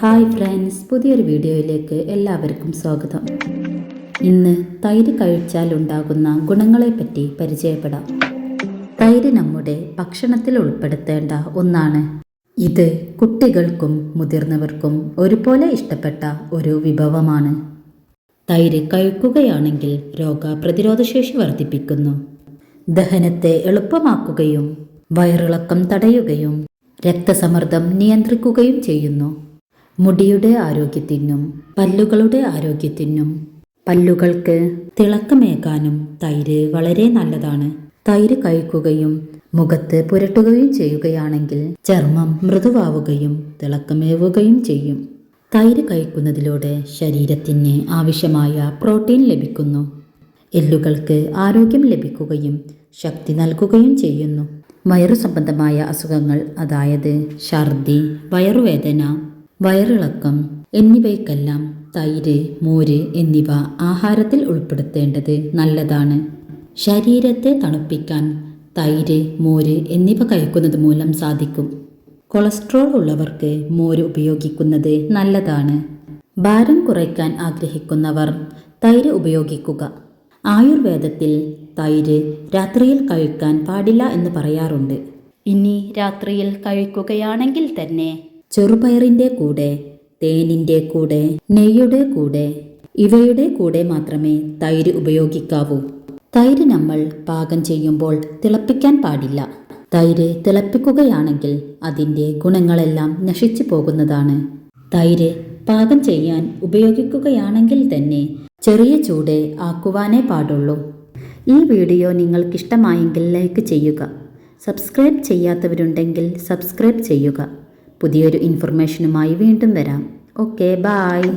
Hi friends പുതിയൊരു വീഡിയോയിലേക്ക് എല്ലാവർക്കും സ്വാഗതം. ഇന്ന് തൈര് കഴിച്ചാൽ ഉണ്ടാകുന്ന ഗുണങ്ങളെപ്പറ്റി പരിചയപ്പെടാം. തൈര് നമ്മുടെ ഭക്ഷണത്തിൽ ഉൾപ്പെടുത്തേണ്ട ഒന്നാണ്. ഇത് കുട്ടികൾക്കും മുതിർന്നവർക്കും ഒരുപോലെ ഇഷ്ടപ്പെട്ട ഒരു വിഭവമാണ്. തൈര് കഴിക്കുകയാണെങ്കിൽ രോഗപ്രതിരോധശേഷി വർദ്ധിപ്പിക്കുന്നു. ദഹനത്തെ എളുപ്പമാക്കുകയും വയറിളക്കം തടയുകയും രക്തസമ്മർദ്ദം നിയന്ത്രിക്കുകയും ചെയ്യുന്നു. മുടിയുടെ ആരോഗ്യത്തിനും പല്ലുകളുടെ ആരോഗ്യത്തിനും പല്ലുകൾക്ക് തിളക്കമേകാനും തൈര് വളരെ നല്ലതാണ്. തൈര് കഴിക്കുകയും മുഖത്ത് പുരട്ടുകയും ചെയ്യുകയാണെങ്കിൽ ചർമ്മം മൃദുവാവുകയും തിളക്കമേവുകയും ചെയ്യും. തൈര് കഴിക്കുന്നതിലൂടെ ശരീരത്തിന് ആവശ്യമായ പ്രോട്ടീൻ ലഭിക്കുന്നു. എല്ലുകൾക്ക് ആരോഗ്യം ലഭിക്കുകയും ശക്തി നൽകുകയും ചെയ്യുന്നു. വയറു സംബന്ധമായ അസുഖങ്ങൾ അതായത് ഛർദി വയറുവേദന വയറിളക്കം എന്നിവയ്ക്കെല്ലാം തൈര് മോര് എന്നിവ ആഹാരത്തിൽ ഉൾപ്പെടുത്തേണ്ടത് നല്ലതാണ്. ശരീരത്തെ തണുപ്പിക്കാൻ തൈര് മോര് എന്നിവ കഴിക്കുന്നത് മൂലം സാധിക്കും. കൊളസ്ട്രോൾ ഉള്ളവർക്ക് മോര് ഉപയോഗിക്കുന്നത് നല്ലതാണ്. ഭാരം കുറയ്ക്കാൻ ആഗ്രഹിക്കുന്നവർ തൈര് ഉപയോഗിക്കുക. ആയുർവേദത്തിൽ തൈര് രാത്രിയിൽ കഴിക്കാൻ പാടില്ല എന്ന് പറയാറുണ്ട്. ഇനി രാത്രിയിൽ കഴിക്കുകയാണെങ്കിൽ തന്നെ ചെറുപയറിന്റെ കൂടെ തേനിന്റെ കൂടെ നെയ്യുടെ കൂടെ ഇവയുടെ കൂടെ മാത്രമേ തൈര് ഉപയോഗിക്കാവൂ. തൈര് നമ്മൾ പാകം ചെയ്യുമ്പോൾ തിളപ്പിക്കാൻ പാടില്ല. തൈര് തിളപ്പിക്കുകയാണെങ്കിൽ അതിന്റെ ഗുണങ്ങളെല്ലാം നശിച്ചു പോകുന്നതാണ്. തൈര് പാകം ചെയ്യാൻ ഉപയോഗിക്കുകയാണെങ്കിൽ തന്നെ ചെറിയ ചൂട് ആക്കുവാനേ പാടുള്ളൂ. ഈ വീഡിയോ നിങ്ങൾക്കിഷ്ടമായെങ്കിൽ ലൈക്ക് ചെയ്യുക. സബ്സ്ക്രൈബ് ചെയ്യാത്തവരുണ്ടെങ്കിൽ സബ്സ്ക്രൈബ് ചെയ്യുക. പുതിയൊരു ഇൻഫർമേഷനുമായി വീണ്ടും വരാം. Okay bye.